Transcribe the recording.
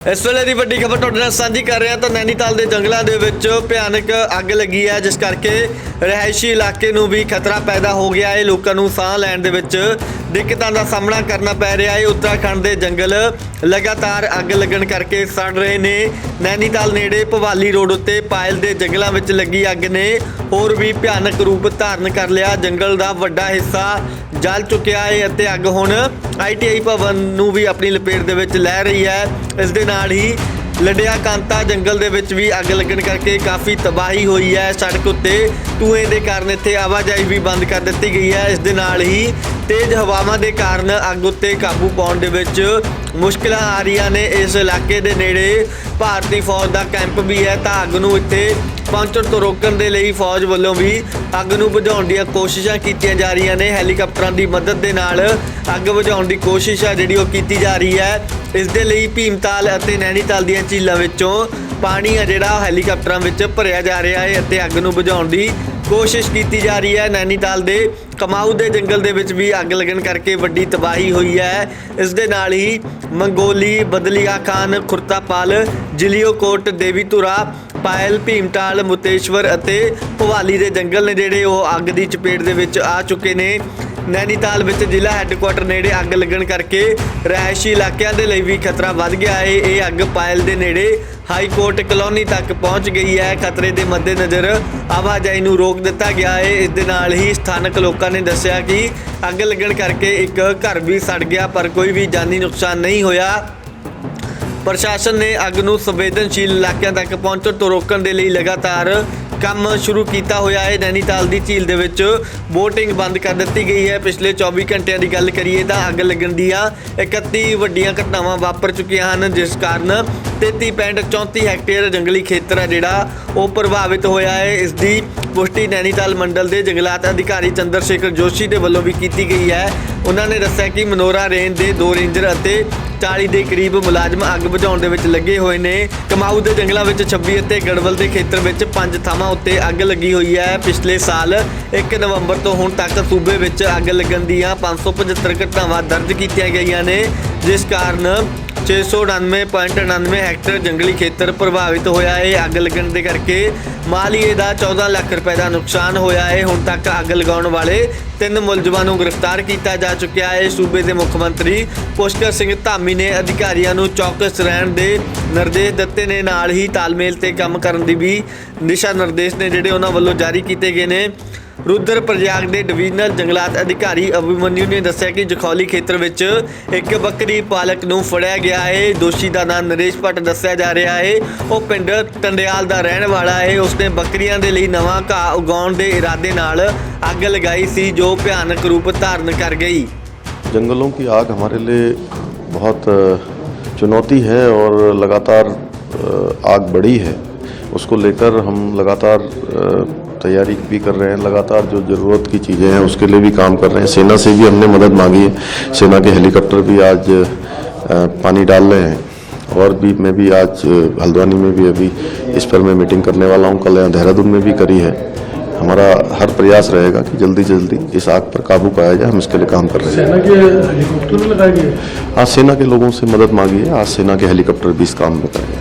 ਇਸ ਵੇਲੇ ਦੀ ਵੱਡੀ ਖਬਰ ਤੁਹਾਡੇ ਨਾਲ ਸਾਂਝੀ ਕਰ ਰਿਹਾ ਤਾਂ ਨੈਨੀਤਾਲ ਦੇ ਜੰਗਲਾਂ ਦੇ ਵਿੱਚ ਭਿਆਨਕ ਅੱਗ ਲੱਗੀ ਹੈ, ਜਿਸ ਕਰਕੇ ਰਿਹਾਇਸ਼ੀ ਇਲਾਕੇ ਨੂੰ ਵੀ ਖਤਰਾ ਪੈਦਾ ਹੋ ਗਿਆ ਹੈ। ਲੋਕਾਂ ਨੂੰ ਸਾਹ ਲੈਣ ਦੇ ਵਿੱਚ ਦਿੱਕਤਾਂ ਦਾ ਸਾਹਮਣਾ ਕਰਨਾ ਪੈ ਰਿਹਾ ਹੈ। ਉੱਤਰਾਖੰਡ ਦੇ ਜੰਗਲ ਲਗਾਤਾਰ ਅੱਗ ਲੱਗਣ ਕਰਕੇ ਸੜ ਰਹੇ ਨੇ। ਨੈਨੀਤਾਲ ਨੇੜੇ ਭਵਾਲੀ ਰੋਡ ਉੱਤੇ ਪਾਇਲ ਦੇ ਜੰਗਲਾਂ ਵਿੱਚ ਲੱਗੀ ਅੱਗ ਨੇ ਹੋਰ ਵੀ ਭਿਆਨਕ ਰੂਪ ਧਾਰਨ ਕਰ ਲਿਆ। ਜੰਗਲ ਦਾ ਵੱਡਾ ਹਿੱਸਾ ਜਲ ਚੁੱਕਿਆ ਹੈ ਅਤੇ ਅੱਗ ਹੁਣ ਆਈਟੀਆਈ ਭਵਨ ਨੂੰ ਵੀ ਆਪਣੀ ਲਪੇਟ ਦੇ ਵਿੱਚ ਲੈ ਰਹੀ ਹੈ। ਇਸ ਦੇ ਨਾਲ ਹੀ ਲੰਡਿਆ ਕਾਂਤਾ ਜੰਗਲ ਦੇ ਵਿੱਚ ਵੀ ਅੱਗ ਲੱਗਣ ਕਰਕੇ ਕਾਫੀ ਤਬਾਹੀ ਹੋਈ ਹੈ। ਸੜਕ ਉੱਤੇ ਧੂਏ ਦੇ ਕਾਰਨ ਇੱਥੇ ਆਵਾਜਾਈ ਵੀ ਬੰਦ ਕਰ ਦਿੱਤੀ ਗਈ ਹੈ। ਇਸ ਦੇ ਨਾਲ ਹੀ ਤੇਜ਼ ਹਵਾਵਾਂ ਦੇ ਕਾਰਨ ਅੱਗ ਉੱਤੇ ਕਾਬੂ ਪਾਉਣ ਦੇ ਵਿੱਚ ਮੁਸ਼ਕਲਾਂ ਆ ਰਹੀਆਂ ਨੇ। ਇਸ ਇਲਾਕੇ ਦੇ ਨੇੜੇ ਭਾਰਤੀ ਫੌਜ ਦਾ ਕੈਂਪ ਵੀ ਹੈ ਤਾਂ ਅੱਗ ਨੂੰ ਇੱਥੇ ਪਹੁੰਚਣ ਤੋਂ ਰੋਕਣ ਦੇ ਲਈ ਫੌਜ ਵੱਲੋਂ ਵੀ ਅੱਗ ਨੂੰ ਬੁਝਾਉਣ ਦੀਆਂ ਕੋਸ਼ਿਸ਼ਾਂ ਕੀਤੀਆਂ ਜਾ ਰਹੀਆਂ ਨੇ। ਹੈਲੀਕਾਪਟਰਾਂ ਦੀ ਮਦਦ ਦੇ ਨਾਲ ਅੱਗ ਬੁਝਾਉਣ ਦੀ ਕੋਸ਼ਿਸ਼ ਹੈ ਜਿਹੜੀ ਉਹ ਕੀਤੀ ਜਾ ਰਹੀ ਹੈ। ਇਸ ਦੇ ਲਈ ਭੀਮਤਾਲ ਅਤੇ ਨੈਣੀਤਾਲ ਦੀਆਂ ਝੀਲਾਂ ਵਿੱਚੋਂ ਪਾਣੀ ਆ ਜਿਹੜਾ ਹੈਲੀਕਾਪਟਰਾਂ ਵਿੱਚ ਭਰਿਆ ਜਾ ਰਿਹਾ ਹੈ ਅਤੇ ਅੱਗ ਨੂੰ ਬੁਝਾਉਣ ਦੀ ਕੋਸ਼ਿਸ਼ ਕੀਤੀ ਜਾ ਰਹੀ ਹੈ ਨੈਨੀਤਾਲ ਦੇ ਕਮਾਊ ਦੇ ਜੰਗਲ ਦੇ ਵਿੱਚ ਵੀ ਅੱਗ ਲੱਗਣ ਕਰਕੇ ਵੱਡੀ ਤਬਾਹੀ ਹੋਈ ਹੈ। ਇਸ ਦੇ ਨਾਲ ਹੀ ਮੰਗੋਲੀ, ਬਦਲੀਆ ਖਾਨ, ਖੁਰਤਾਪਾਲ ਜਿਲੀਓਕੋਟ ਦੇਵੀਤੁਰਾ ਪਾਇਲ, ਭੀਮਟਾਲ, ਮੁਤੇਸ਼ਵਰ ਅਤੇ ਭਵਾਲੀ ਦੇ ਜੰਗਲ ਨੇ ਜਿਹੜੇ ਉਹ ਅੱਗ ਦੀ ਚਪੇਟ ਦੇ ਵਿੱਚ ਆ ਚੁੱਕੇ ਨੇ। ਨੈਨੀਤਾਲ ਵਿੱਚ ਜ਼ਿਲ੍ਹਾ ਹੈੱਡਕੁਆਟਰ ਨੇੜੇ ਅੱਗ ਲੱਗਣ ਕਰਕੇ ਰਿਹਾਇਸ਼ੀ ਇਲਾਕਿਆਂ ਦੇ ਲਈ ਵੀ ਖਤਰਾ ਵੱਧ ਗਿਆ ਹੈ ਇਹ ਅੱਗ ਪਾਇਲ ਦੇ ਨੇੜੇ ਹਾਈ ਕੋਰਟ ਕਲੋਨੀ ਤੱਕ ਪਹੁੰਚ ਗਈ ਹੈ। ਖਤਰੇ ਦੇ ਮੱਦੇਨਜ਼ਰ ਆਵਾਜਾਈ ਨੂੰ ਰੋਕ ਦਿੱਤਾ ਗਿਆ ਹੈ ਇਸ ਦੇ ਨਾਲ ਹੀ ਸਥਾਨਕ ਲੋਕਾਂ ਨੇ ਦੱਸਿਆ ਕਿ ਅੱਗ ਲੱਗਣ ਕਰਕੇ ਇੱਕ ਘਰ ਵੀ ਸੜ ਗਿਆ, ਪਰ ਕੋਈ ਵੀ ਜਾਨੀ ਨੁਕਸਾਨ ਨਹੀਂ ਹੋਇਆ। ਪ੍ਰਸ਼ਾਸਨ ਨੇ ਅੱਗ ਨੂੰ ਸੰਵੇਦਨਸ਼ੀਲ ਇਲਾਕਿਆਂ ਤੱਕ ਪਹੁੰਚਣ ਤੋਂ ਰੋਕਣ ਦੇ ਲਈ ਲਗਾਤਾਰ ਕੰਮ ਸ਼ੁਰੂ ਕੀਤਾ ਹੋਇਆ ਹੈ। ਨੈਨੀਤਾਲ ਦੀ ਝੀਲ ਦੇ ਵਿੱਚ ਬੋਟਿੰਗ ਬੰਦ ਕਰ ਦਿੱਤੀ ਗਈ ਹੈ। ਪਿਛਲੇ 24 ਘੰਟਿਆਂ ਦੀ ਗੱਲ ਕਰੀਏ ਤਾਂ ਅੱਗ ਲੱਗਣ ਦੀਆਂ 31 ਵੱਡੀਆਂ ਘਟਨਾਵਾਂ ਵਾਪਰ ਚੁੱਕੀਆਂ ਹਨ, ਜਿਸ ਕਾਰਨ 33.34 ਹੈਕਟੇਅਰ ਜੰਗਲੀ ਖੇਤਰ ਹੈ ਜਿਹੜਾ ਉਹ ਪ੍ਰਭਾਵਿਤ ਹੋਇਆ ਹੈ। ਇਸ ਦੀ ਪੁਸ਼ਟੀ ਨੈਨੀਤਾਲ ਮੰਡਲ ਦੇ ਜੰਗਲਾਤ ਅਧਿਕਾਰੀ ਚੰਦਰ ਸ਼ੇਖਰ ਜੋਸ਼ੀ ਦੇ ਵੱਲੋਂ ਵੀ ਕੀਤੀ ਗਈ ਹੈ। ਉਹਨਾਂ ਨੇ ਦੱਸਿਆ ਕਿ ਮਨੋਰਾ ਰੇਂਜ ਦੇ ਦੋ ਰੇਂਜਰ ਅਤੇ 40 ਦੇ ਕਰੀਬ ਮੁਲਾਜ਼ਮ ਅੱਗ ਬੁਝਾਉਣ ਦੇ ਵਿੱਚ ਲੱਗੇ ਹੋਏ ਨੇ। ਕਮਾਊ ਦੇ ਜੰਗਲਾਂ ਵਿੱਚ 26 ਅਤੇ ਗੜਵਲ ਦੇ ਖੇਤਰ ਵਿੱਚ ਪੰਜ ਥਾਵਾਂ ਉੱਤੇ ਅੱਗ ਲੱਗੀ ਹੋਈ ਹੈ। ਪਿਛਲੇ ਸਾਲ 1 ਨਵੰਬਰ ਤੋਂ ਹੁਣ ਤੱਕ ਸੂਬੇ ਵਿੱਚ ਅੱਗ ਲੱਗਣ ਦੀਆਂ 575 ਘਟਨਾਵਾਂ ਦਰਜ ਕੀਤੀਆਂ ਗਈਆਂ ਨੇ, ਜਿਸ ਕਾਰਨ 699.99 ਹੈਕਟਰ ਜੰਗਲੀ ਖੇਤਰ ਪ੍ਰਭਾਵਿਤ ਹੋਇਆ ਹੈ। ਅੱਗ ਲੱਗਣ ਦੇ ਕਰਕੇ ਮਾਲੀਏ ਦਾ 14 ਲੱਖ ਰੁਪਏ ਦਾ ਨੁਕਸਾਨ ਹੋਇਆ ਹੈ। ਹੁਣ ਤੱਕ ਅੱਗ ਲਗਾਉਣ ਵਾਲੇ ਤਿੰਨ ਮੁਲਜ਼ਮਾਂ ਨੂੰ ਗ੍ਰਿਫਤਾਰ ਕੀਤਾ ਜਾ ਚੁੱਕਿਆ ਹੈ। ਸੂਬੇ ਦੇ ਮੁੱਖ ਮੰਤਰੀ ਪੁਸ਼ਕਰ ਸਿੰਘ ਧਾਮੀ ਨੇ ਅਧਿਕਾਰੀਆਂ ਨੂੰ ਚੌਕਸ ਰਹਿਣ ਦੇ ਨਿਰਦੇਸ਼ ਦਿੱਤੇ ਨੇ। ਨਾਲ ਹੀ ਤਾਲਮੇਲ ਤੇ ਕੰਮ ਕਰਨ ਦੀ ਵੀ ਦਿਸ਼ਾ ਨਿਰਦੇਸ਼ ਨੇ, ਜਿਹੜੇ ਉਹਨਾਂ ਵੱਲੋਂ ਜਾਰੀ ਕੀਤੇ ਗਏ ਨੇ। ਰੁਦਰ ਪ੍ਰਯਾਗ ਦੇ ਡਿਵੀਜ਼ਨਲ ਜੰਗਲਾਤ ਅਧਿਕਾਰੀ ਅਭਿਮਨਿਊ ਨੇ ਦੱਸਿਆ ਕਿ ਜਖੌਲੀ ਖੇਤਰ ਵਿੱਚ ਇੱਕ ਬੱਕਰੀ ਪਾਲਕ ਨੂੰ ਫੜਿਆ ਗਿਆ ਹੈ ਦੋਸ਼ੀ ਦਾ ਨਾਮ ਨਰੇਸ਼ ਭੱਟ ਦੱਸਿਆ ਜਾ ਰਿਹਾ ਹੈ ਉਹ ਪਿੰਡ ਟੰਡਿਆਲ ਦਾ ਰਹਿਣ ਵਾਲਾ ਹੈ ਉਸਨੇ ਬੱਕਰੀਆਂ ਦੇ ਲਈ ਨਵਾਂ ਘਾਹ ਉਗਾਉਣ ਦੇ ਇਰਾਦੇ ਨਾਲ ਅੱਗ ਲਗਾਈ ਸੀ ਜੋ ਭਿਆਨਕ ਰੂਪ ਧਾਰਨ ਕਰ ਗਈ जंगलों की आग हमारे लिए बहुत अ, चुनौती है और लगातार अ, आग बढ़ी है उसको लेकर हम लगातार तैयारी भी कर रहे हैं। लगातार जो ज़रूरत की चीज़ें हैं उसके लिए भी काम कर रहे हैं। सेना से भी हमने मदद मांगी है। सेना के हेलीकॉप्टर भी आज पानी डाल रहे हैं। और भी मैं भी आज हल्द्वानी में भी अभी इस पर मैं मीटिंग करने वाला हूँ। कल यहाँ देहरादून में भी करी है। हमारा हर प्रयास रहेगा कि जल्दी से जल्दी इस आग पर काबू पाया जाए। हम इसके लिए काम कर रहे हैं। सेना के हेलीकॉप्टर लगाए गए आज सेना के लोगों से मदद मांगी है। आज सेना के हेलीकॉप्टर भी इस काम में करेंगे